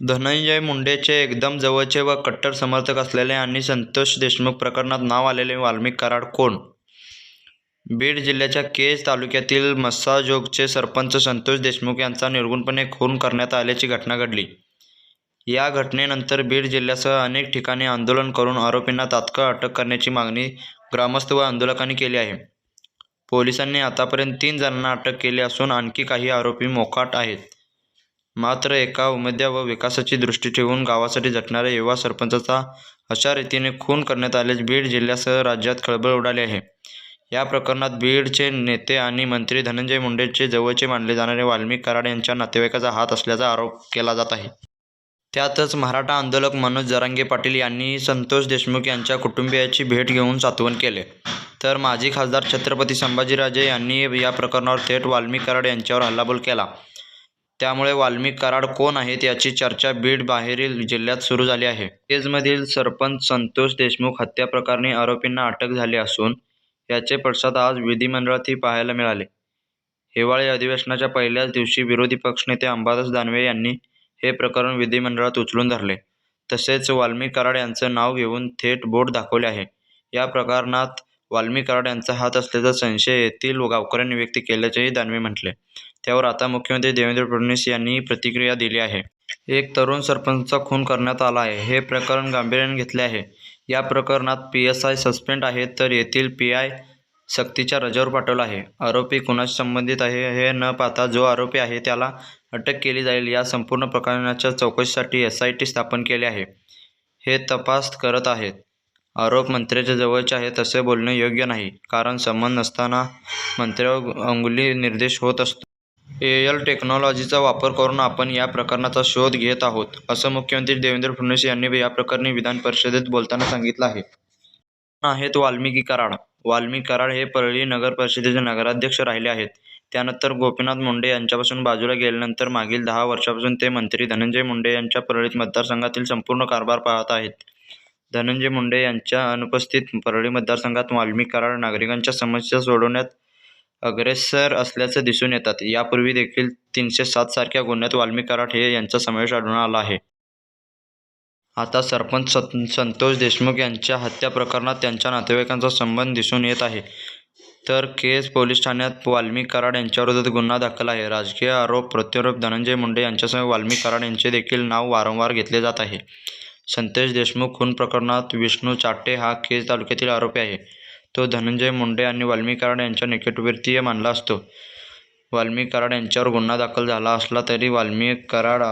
धनंजय मुंडेचे एकदम जवळचे व कट्टर समर्थक असलेले आणि संतोष देशमुख प्रकरणात नाव आलेले वाल्मिक कराड कोण? बीड जिल्ह्याच्या केज तालुक्यातील मस्साजोगचे सरपंच संतोष देशमुख यांचा निर्गुणपणे खून करण्यात आल्याची घटना घडली. या घटनेनंतर बीड जिल्ह्यासह अनेक ठिकाणी आंदोलन करून आरोपींना तात्काळ अटक करण्याची मागणी ग्रामस्थ व आंदोलकांनी केली आहे. पोलिसांनी आतापर्यंत तीन जणांना अटक केली असून आणखी काही आरोपी मोकाट आहेत. मात्र एका उमद्या व विकासाची दृष्टी ठेवून गावासाठी झटणाऱ्या युवा सरपंचाचा अशा रीतीने खून करण्यात आल्यास बीड जिल्ह्यासह राज्यात खळबळ उडाली आहे. या प्रकरणात बीडचे नेते आणि मंत्री धनंजय मुंडेंचे जवळचे मानले जाणारे वाल्मिक कराड यांच्या नातेवाईकाचा हात असल्याचा आरोप केला जात आहे. त्यातच मराठा आंदोलक मनोज जरांगे पाटील यांनी संतोष देशमुख यांच्या कुटुंबियाची भेट घेऊन सांत्वन केले. तर माजी खासदार छत्रपती संभाजीराजे यांनी या प्रकरणावर थेट वाल्मिक कराड यांच्यावर हल्लाबोल केला. त्यामुळे वाल्मिक कराड कोण आहेत याची चर्चा बीड बाहेरील जिल्ह्यात सुरू झाली आहे. केजमधील सरपंच संतोष देशमुख हत्या प्रकरणी आरोपींना अटक झाली असून याचे पडसाद आज विधिमंडळातही पाहायला मिळाले. हिवाळी अधिवेशनाच्या पहिल्याच दिवशी विरोधी पक्षनेते अंबादास दानवे यांनी हे प्रकरण विधिमंडळात उचलून धरले. तसेच वाल्मिक कराड यांचं नाव घेऊन थेट बोट दाखवले आहे. या प्रकरणात वाल्मिक कराड यांचा हात असल्याचा संशय येथील गावकऱ्यांनी व्यक्त केल्याचेही दानवे म्हटले. त्यावर आता मुख्यमंत्री देवेंद्र फडणवीस यांनी प्रतिक्रिया दिली आहे. एक तरुण सरपंचचा खून करण्यात आला आहे. हे प्रकरण गांभीर्याने घेतले आहे. या प्रकरणात पी एस आय सस्पेंड आहे तर येथील पी आय सक्तीच्या रजेवर पाठवला आहे. आरोपी कुणाशी संबंधित आहे हे न पाहता जो आरोपी आहे त्याला अटक केली जाईल. या संपूर्ण प्रकरणाच्या चौकशीसाठी एस आय टी स्थापन केली आहे. हे तपास करत आहेत. आरोप मंत्र्यांच्या जवळचे आहेत असे बोलणे योग्य नाही. कारण संबंध नसताना मंत्र्यांवर अंगुली निर्देश होत असतो. ए एल टेक्नॉलॉजीचा वापर करून आपण या प्रकरणाचा शोध घेत आहोत, असं मुख्यमंत्री देवेंद्र फडणवीस यांनी या प्रकरणी विधान परिषदेत बोलताना सांगितलं आहे. आहेत वाल्मिकी कराड? वाल्मिकी कराड हे परळी नगरपरिषदेचे नगराध्यक्ष राहिले आहेत. त्यानंतर गोपीनाथ मुंडे यांच्यापासून बाजूला गेल्यानंतर मागील दहा वर्षापासून ते मंत्री धनंजय मुंडे यांच्या परळीत मतदारसंघातील संपूर्ण कारभार पाहत आहेत. धनंजय मुंडे यांच्या अनुपस्थितीत परळी मतदारसंघात वाल्मिक कराड नागरिकांच्या समस्या सोडवण्यात अग्रेसर असल्याचं दिसून येतात. यापूर्वी देखील तीनशे सात सारख्या गुन्ह्यात वाल्मी कराड हे यांचा समावेश आढळून आला आहे. आता सरपंच संतोष देशमुख यांच्या हत्या प्रकरणात त्यांच्या नातेवाईकांचा संबंध दिसून येत आहे. तर केस पोलीस ठाण्यात वाल्मी कराड यांच्याविरोधात गुन्हा दाखल आहे. राजकीय आरोप प्रत्यारोप धनंजय मुंडे यांच्यासह वाल्मी कराड यांचे देखील नाव वारंवार घेतले जात आहे. संतेश देशमुख खून प्रकरणात विष्णू चाटे हा केज तालुक्यातील आरोपी आहे. तो धनंजय मुंडे आणि वाल्मी कराड यांच्या निकटवर्तीय मानला असतो वाल्मी कराड यांच्यावर गुन्हा दाखल झाला असला तरी वाल्मी कराड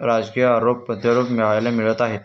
राजकीय आरोप प्रत्यारोप मिळायला मिळत आहेत.